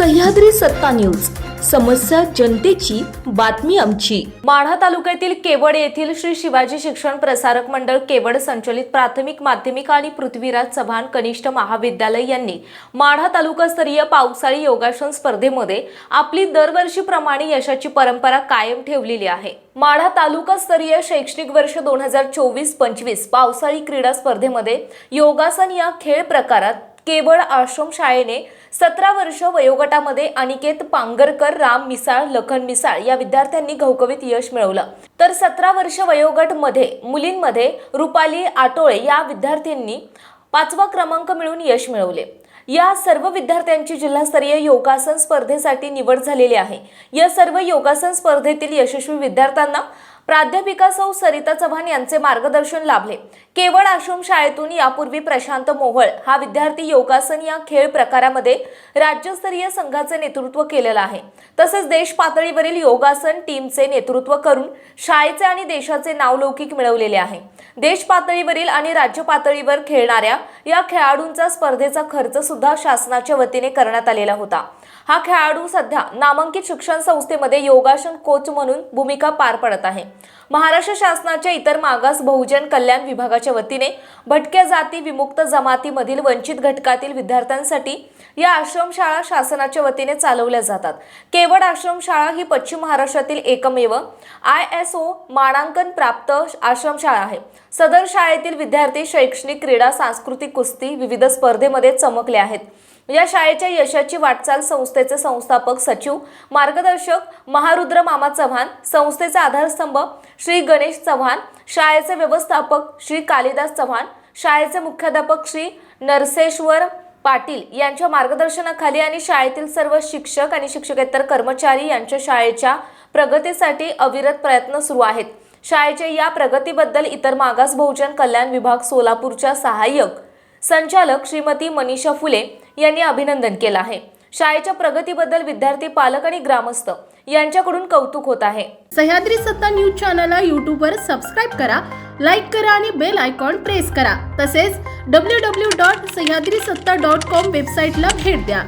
सह्याद्री सत्ता न्यूज. समस्या जनतेची बातमी आमची. माढा तालुक्यातील केवड येथील श्री शिवाजी शिक्षण प्रसारक मंडळ केवड संचलित प्राथमिक माध्यमिक आणि पृथ्वीराज चव्हाण कनिष्ठ महाविद्यालय यांनी माढा तालुकास्तरीय पावसाळी योगासन स्पर्धेमध्ये आपली दरवर्षीप्रमाणे यशाची परंपरा कायम ठेवलेली आहे. माढा तालुकास्तरीय शैक्षणिक वर्ष दोन हजार चोवीस पंचवीस पावसाळी क्रीडा स्पर्धेमध्ये योगासन या खेळ प्रकारात केवळ आश्रम शाळेने सतरा वर्ष वयोगटामध्ये अनिकेत पांगरकर राम मिसाळ लखन मिसाळ या विद्यार्थ्यांनी घवघवीत यश मिळवलं. तर सतरा वर्ष वयोगटमध्ये मुलींमध्ये रुपाली आटोळे या विद्यार्थ्यांनी पाचवा क्रमांक मिळवून यश मिळवले. या सर्व विद्यार्थ्यांची जिल्हास्तरीय योगासन स्पर्धेसाठी निवड झालेली आहे. या सर्व योगासन स्पर्धेतील यशस्वी विद्यार्थ्यांना प्राध्यापिका सौ सरिता चव्हाण यांचे मार्गदर्शन लाभले. केवळ आश्रम शाळेतून यापूर्वी प्रशांत मोहळ हा विद्यार्थी योगासन या खेळ प्रकारामध्ये राज्यस्तरीय संघाचे नेतृत्व केलेलं आहे. तसेच देश पातळीवरील योगासन टीमचे नेतृत्व करून शाळेचे आणि देशाचे नावलौकिक मिळवलेले आहे. देश पातळीवरील आणि राज्य पातळीवर खेळणाऱ्या या खेळाडूंचा स्पर्धेचा खर्च सुद्धा शासनाच्या वतीने करण्यात आलेला होता. हा खेळाडू सध्या नामांकित शिक्षण संस्थेमध्ये योगासन कोच म्हणून भूमिका पार पडत आहे. महाराष्ट्र शासनाच्या इतर मागास बहुजन कल्याण विभागाच्या वतीने भटक्या जाती विमुक्त जमातीमधील वंचित घटकातील विद्यार्थ्यांसाठी या आश्रमशाळा शासनाच्या वतीने चालवल्या जातात. केवळ आश्रमशाळा ही पश्चिम महाराष्ट्रातील एकमेव आय एस ओ मानांकन प्राप्त आश्रमशाळा आहे. सदर शाळेतील विद्यार्थी शैक्षणिक क्रीडा सांस्कृतिक कुस्ती विविध स्पर्धेमध्ये चमकले आहेत. या शाळेच्या यशाची वाटचाल संस्थेचे संस्थापक सचिव मार्गदर्शक महारुद्र मामा चव्हाण संस्थेचा आधारस्तंभ श्री गणेश चव्हाण शाळेचे व्यवस्थापक श्री कालिदास चव्हाण शाळेचे मुख्याध्यापक श्री नरसेश्वर पाटील यांच्या मार्गदर्शनाखाली आणि शाळेतील सर्व शिक्षक आणि शिक्षकेतर कर्मचारी यांच्या शाळेच्या प्रगतीसाठी अविरत प्रयत्न सुरू आहेत. शाळेच्या या प्रगतीबद्दल इतर मागास बहुजन कल्याण विभाग सोलापूरच्या सहाय्यक संचालक श्रीमती मनीषा फुले यांनी अभिनंदन केलं आहे. शाळेच्या प्रगतीबद्दल विद्यार्थी पालक आणि ग्रामस्थ यांच्याकडून कौतुक होत आहे. सह्याद्री सत्ता न्यूज चॅनलला यूट्यूबवर सबस्क्राईब करा लाईक करा आणि बेल आयकॉन प्रेस करा. तसेच डब्ल्यू डब्ल्यू डॉट सह्याद्री सत्ता डॉट कॉम वेबसाईटला भेट द्या.